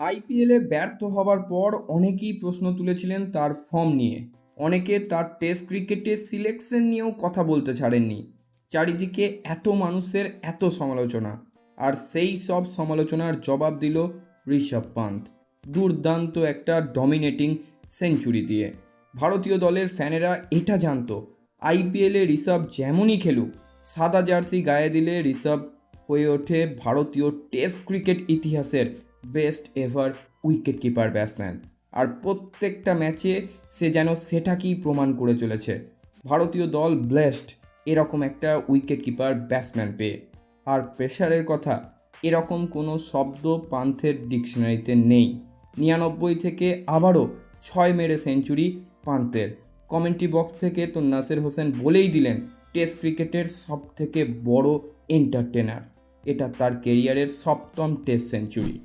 আইপিএলে ব্যর্থ হবার পর অনেকেই প্রশ্ন তুলেছিলেন তার ফর্ম নিয়ে। অনেকে তার টেস্ট ক্রিকেটে সিলেকশন নিয়েও কথা বলতে ছাড়েননি। চারিদিকে এত মানুষের এত সমালোচনা। আর সেই সব সমালোচনার জবাব দিল ঋষভ পান্ত। দুর্দান্ত একটা ডমিনেটিং সেঞ্চুরি দিয়ে। ভারতীয় দলের ফ্যানেরা এটা জানতো, আইপিএলে ঋষভ যেমনই খেলুক, সাদা জার্সি গায়ে দিলে ঋষভ হয়ে ওঠে ভারতীয় টেস্ট ক্রিকেট ইতিহাসের best ever wicket keeper batsman. আর প্রত্যেকটা ম্যাচে সে যেন সেটাকেই প্রমাণ করে চলেছে। ভারতীয় দল ব্লেসড এরকম একটা উইকেট কিপার ব্যাটসম্যান পেয়ে। আর প্রেশারের কথা, এরকম কোনো শব্দ পান্থের ডিকশনারিতে নেই। নিরানব্বই থেকে আবারও ছয় মেরে সেঞ্চুরি পান্থের। কমেন্ট্রি বক্স থেকে তো নাসির হোসেন বলেই দিলেন, টেস্ট ক্রিকেটের সব থেকে বড় এন্টারটেনার এটা তার কেরিয়ারের সপ্তম টেস্ট সেঞ্চুরি।